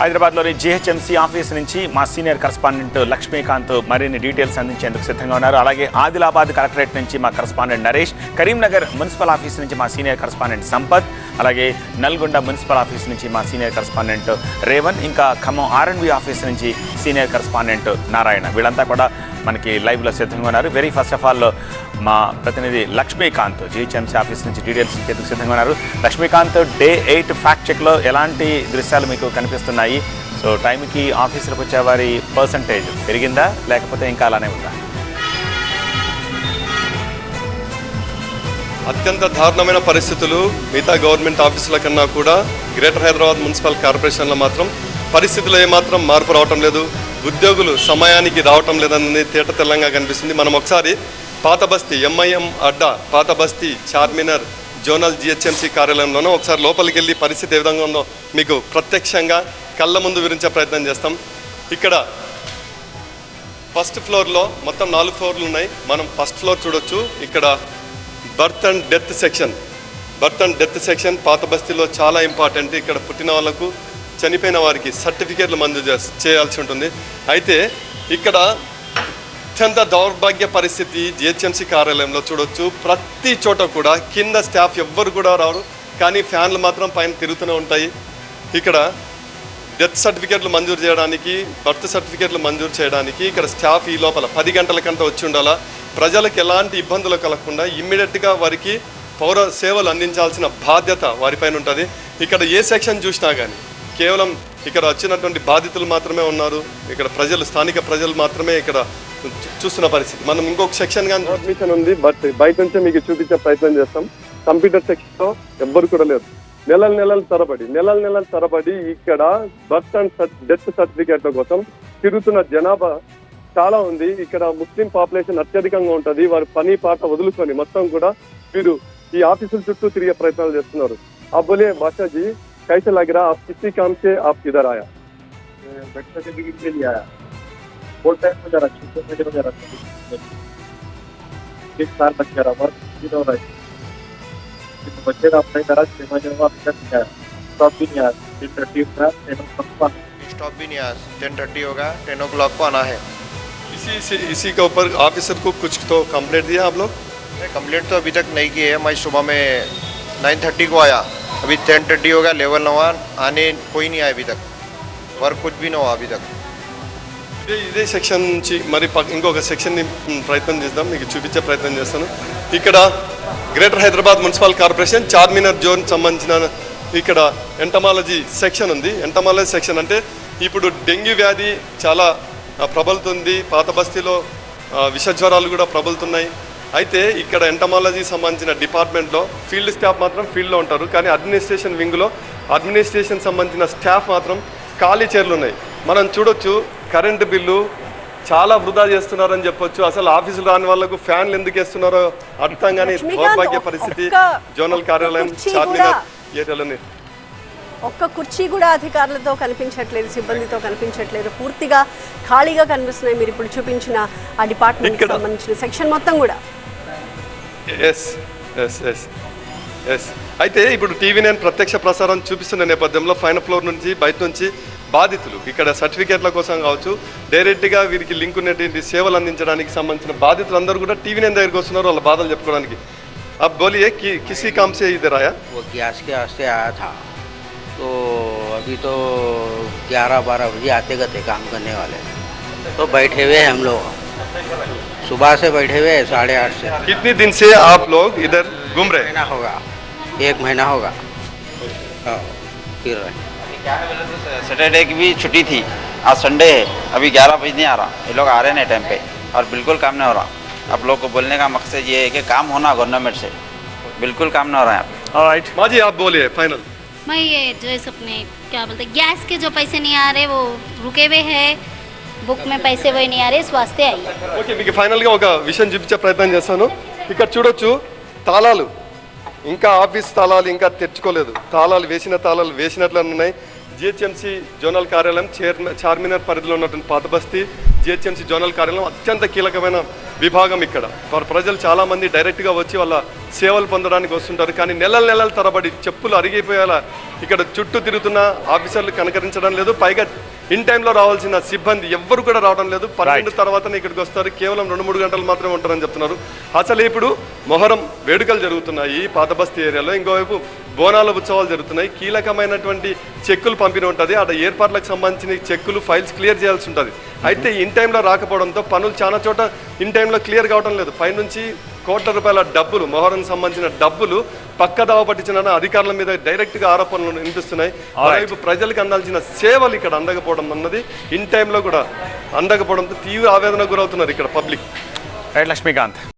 హైదరాబాద్లోని GHMC office నుంచి మా సీనియర్ కరస్పాండెంట్ లక్ష్మీకాంత్ మరిన్ని డీటెయిల్స్ అందించేందుకు సిద్ధంగా ఉన్నారు. అలాగే ఆదిలాబాద్ కలెక్టరేట్ నుంచి మా correspondent Naresh Karimnagar municipal office నుంచి మా సీనియర్ కరస్పాండెంట్ సంపత్ అలాగే నల్గొండ మున్సిపల్ ఆఫీస్ నుంచి మా సీనియర్ కరస్పాండెంట్ రేవన్ ఇంకా ఖమ్మం ఆర్ఎండ్బి ఆఫీస్ నుంచి సీనియర్ కరస్పాండెంట్ నారాయణ. వీళ్ళంతా కూడా మనకి లైవ్లో సిద్ధంగా ఉన్నారు. వెరీ ఫస్ట్ ఆఫ్ ఆల్ మా ప్రతినిధి లక్ష్మీకాంత్ జిహెచ్ఎంసీ ఆఫీస్ నుంచి డీటెయిల్స్ ఇచ్చేందుకు సిద్ధంగా ఉన్నారు. లక్ష్మీకాంత్ డే ఎయిట్ ఫ్యాక్ట్ చెక్లో ఎలాంటి దృశ్యాలు మీకు కనిపిస్తున్నాయి? సో టైంకి ఆఫీసులకు వచ్చే వారి పర్సంటేజ్ పెరిగిందా? లేకపోతే ఇంకా అలానే ఉందా? అత్యంత దారుణమైన పరిస్థితులు మిగతా గవర్నమెంట్ ఆఫీసుల కన్నా కూడా గ్రేటర్ హైదరాబాద్ మున్సిపల్ కార్పొరేషన్లో మాత్రం పరిస్థితులు ఏమాత్రం మార్పు రావటం లేదు. ఉద్యోగులు సమయానికి రావటం లేదన్నది తేట తెల్లంగా కనిపిస్తుంది. మనం ఒకసారి పాత బస్తీ ఎంఐఎం అడ్డా పాత బస్తీ చార్మినర్ జోనల్ జిహెచ్ఎంసీ కార్యాలయంలోనూ ఒకసారి లోపలికి వెళ్ళి పరిస్థితి ఏ విధంగా ఉందో మీకు ప్రత్యక్షంగా కళ్ళ ముందు వివరించే ప్రయత్నం చేస్తాం. ఇక్కడ ఫస్ట్ ఫ్లోర్లో మొత్తం నాలుగు ఫ్లోర్లు ఉన్నాయి. మనం ఫస్ట్ ఫ్లోర్ చూడొచ్చు. ఇక్కడ birth and death section. Birth and death section పాత బస్తీలో చాలా ఇంపార్టెంట్. ఇక్కడ పుట్టిన వాళ్ళకు చనిపోయిన వారికి సర్టిఫికేట్లు మంజూరు చేయాల్సి ఉంటుంది. అయితే ఇక్కడ అత్యంత దౌర్భాగ్య పరిస్థితి జిహెచ్ఎంసీ కార్యాలయంలో చూడొచ్చు. ప్రతి చోట కూడా కింద స్టాఫ్ ఎవ్వరు కూడా రారు. కానీ ఫ్యాన్లు మాత్రం పైన తిరుగుతూనే ఉంటాయి. ఇక్కడ డెత్ సర్టిఫికేట్లు మంజూరు చేయడానికి బర్త్ సర్టిఫికేట్లు మంజూరు చేయడానికి ఇక్కడ స్టాఫ్ ఈ లోపల పది గంటలకంతా వచ్చి ఉండాలా? ప్రజలకు ఎలాంటి ఇబ్బందులు కలగకుండా ఇమ్మీడియట్గా వారికి పౌర సేవలు అందించాల్సిన బాధ్యత వారిపైన ఉంటుంది. ఇక్కడ ఏ సెక్షన్ చూసినా కానీ కేవలం ఇక్కడ వచ్చినటువంటి బాధితులు మాత్రమే ఉన్నారు. ఇక్కడ ప్రజలు స్థానిక ప్రజలు మాత్రమే ఇక్కడ చూస్తున్న పరిస్థితి. మనం ఇంకొక సెక్షన్ కానీ అడ్మిషన్ ఉంది బట్ బయట నుంచే మీకు చూపించే ప్రయత్నం చేస్తాం. కంప్యూటర్ సెక్షన్లో ఎవ్వరు కూడా లేరు. నెలల నెలల తరబడి నెలల నెలల తరబడి ఇక్కడ బర్త్ అండ్ డెత్ సర్టిఫికేట్ల కోసం తిరుగుతున్న జనాభా చాలా ఉంది. ఇక్కడ ముస్లిం పాపులేషన్ అత్యధికంగా ఉంటది. వారి పని పాట వదులుకొని మొత్తం కూడా వీరు ఈ ఆఫీసుల చుట్టూ తిరిగే ప్రయత్నాలు చేస్తున్నారు. ఆ బోలే బాషాజీ कैसे लग रहा आप? किसी काम से आप किधर आया? के लिए टाइम साल हो रहा है बच्चे का अपने तरह से मज़े में अभी तक नहीं आया स्टॉप भी नहीं आया। टेन थर्टी का टेन ओ क्लॉक स्टॉप भी नहीं आया टेन थर्टी होगा टेन ओ क्लॉक को आना है। इसी इसी इसी के ऊपर ऑफिसर को कुछ तो कंप्लेंट दिया आप लोग? कंप्लीट तो अभी तक नहीं की है। मैं सुबह में नाइन थर्टी को आया। अभी टेन थर्टी हो गया लेवल नवा आने कोई नहीं आया अभी तक वर्क कुछ भी नहीं हुआ अभी तक ఇదే ఇదే సెక్షన్ నుంచి మరి పక్క- ఇంకొక సెక్షన్ని మ్, ప్రయత్నం చేద్దాం మీకు చూపించే ప్రయత్నం చేస్తాను ఇక్కడ greater Hyderabad municipal corporation Charminar zone సంబంధించిన ఇక్కడ ఎంటమాలజీ సెక్షన్ ఉంది ఎంటమాలజీ సెక్షన్ అంటే ఇప్పుడు డెంగ్యూ వ్యాధి చాలా ఆ, ప్రబలుతుంది పాత బస్తీలో ఆ, విష జ్వరాలు కూడా ప్రబలుతున్నాయి అయితే ఇక్కడ ఎంటమాలజీ సంబంధించిన డిపార్ట్మెంట్లో ఫీల్డ్ స్టాఫ్ మాత్రం ఫీల్డ్లో ఉంటారు. కానీ అడ్మినిస్ట్రేషన్ వింగ్లో అడ్మినిస్ట్రేషన్ సంబంధించిన స్టాఫ్ మాత్రం ఖాళీ చైర్లు ఉన్నాయి. మనం చూడొచ్చు కరెంటు బిల్లు చాలా వృధా చేస్తున్నారని చెప్పొచ్చు. అసలు ఆఫీసులు రాని వాళ్ళకు ఫ్యాన్లు ఎందుకు వేస్తున్నారో అర్థం కానీ దౌర్భాగ్య పరిస్థితి. జోనల్ కార్యాలయం చార్మినార్ ఏరియాలోని. ఒక్క కుర్చీ కూడా అధికారులతో కనిపించట్లేదు సిబ్బందితో కనిపించట్లేదు. పూర్తిగా ఖాళీగా కనిపిస్తున్నాయి. మీరు ఇప్పుడు చూపించిన ఆ డిపార్ట్మెంట్ సంబంధించిన సెక్షన్ మొత్తం కూడా. ఎస్ ఎస్ ఎస్ ఎస్ అయితే ఇప్పుడు టీవీ నేను ప్రత్యక్ష ప్రసారం చూపిస్తున్న నేపథ్యంలో ఫైన ఫ్లోర్ నుంచి బయట నుంచి బాధితులు ఇక్కడ సర్టిఫికేట్ల కోసం కావచ్చు డైరెక్ట్గా వీరికి లింక్ ఉన్నటువంటి సేవలు అందించడానికి సంబంధించిన బాధితులు అందరూ కూడా టీవీ నేను దగ్గరికి వస్తున్నారు వాళ్ళ బాధలు చెప్పుకోవడానికి अब बोलिए कि किसी काम से इधर आया वो गैस के वास्ते आया था तो अभी तो ग्यारह बारह बजे आते गते काम करने वाले तो बैठे हुए हैं हम लोग सुबह से बैठे हुए हैं साढ़े आठ से। कितने दिन से आप लोग इधर घूम रहे महीना होगा। एक महीना होगा। हाँ, फिर रहे। है बोले तो सैटरडे की भी छुट्टी थी। आज संडे है। अभी ग्यारह बजे नहीं आ रहा। ये लोग आ रहे हैं टाइम पे। और बिल्कुल काम नहीं हो रहा। आप लोग को बोलने का मकसद ये है कि काम होना गवर्नमेंट से। बिल्कुल काम नहीं हो रहा है రైట్ माँ जी आप बोलिए फाइनल मैं ये जो इस अपने क्या बोलते गैस के जो पैसे नहीं आ रहे वो रुके हुए हैं। బుక్ మే పైసే పోయినాయి అరే అయ్యి. ఓకే మీకు ఫైనల్గా ఒక విషయం చూపించే ప్రయత్నం చేస్తాను. ఇక్కడ చూడొచ్చు తాళాలు. ఇంకా ఆఫీస్ తాళాలు ఇంకా తెచ్చుకోలేదు. తాళాలు వేసిన తాళాలు వేసినట్లు ఉన్నాయి. జిహెచ్ఎంసీ జోనల్ కార్యాలయం చైర్మన్ చార్మినార్ పరిధిలో ఉన్నటువంటి పాత బస్తీ జిహెచ్ఎంసీ జోనల్ కార్యాలయం అత్యంత కీలకమైన విభాగం ఇక్కడ. ప్రజలు చాలామంది డైరెక్ట్గా వచ్చి వాళ్ళ సేవలు పొందడానికి వస్తుంటారు. కానీ నెలల నెలల తరబడి చెప్పులు అరిగిపోయేలా ఇక్కడ చుట్టూ తిరుగుతున్న ఆఫీసర్లు కనకరించడం లేదు. పైగా ఇన్ టైంలో రావాల్సిన సిబ్బంది ఎవ్వరు కూడా రావడం లేదు. పన్నెండు తర్వాతనే ఇక్కడికి వస్తారు. కేవలం రెండు మూడు గంటలు మాత్రమే ఉంటారని చెప్తున్నారు. అసలు ఇప్పుడు మొహరం వేడుకలు జరుగుతున్నాయి పాత బస్తీ ఏరియాలో. ఇంకోవైపు బోనాల ఉత్సవాలు జరుగుతున్నాయి. కీలకమైనటువంటి చెక్కులు పంపిణీ ఉంటుంది. అక్కడ ఏర్పాట్లకు సంబంధించిన చెక్కులు ఫైల్స్ క్లియర్ చేయాల్సి ఉంటుంది. అయితే ఇన్ టైంలో రాకపోవడంతో పనులు చాలా చోట ఇన్ టైంలో క్లియర్ కావడం లేదు. పైనుంచి కోట్ల రూపాయల డబ్బులు మొహరం సంబంధించిన డబ్బులు పక్కదావ పట్టించిన అధికారుల మీద డైరెక్ట్గా ఆరోపణలు వినిపిస్తున్నాయి. మరోవైపు ప్రజలకు అందాల్సిన సేవలు ఇక్కడ అందకపోవడం అన్నది ఇన్ టైంలో కూడా అందకపోవడంతో తీవ్ర ఆవేదనకు గురవుతున్నారు ఇక్కడ పబ్లిక్. రైట్ లక్ష్మీకాంత్.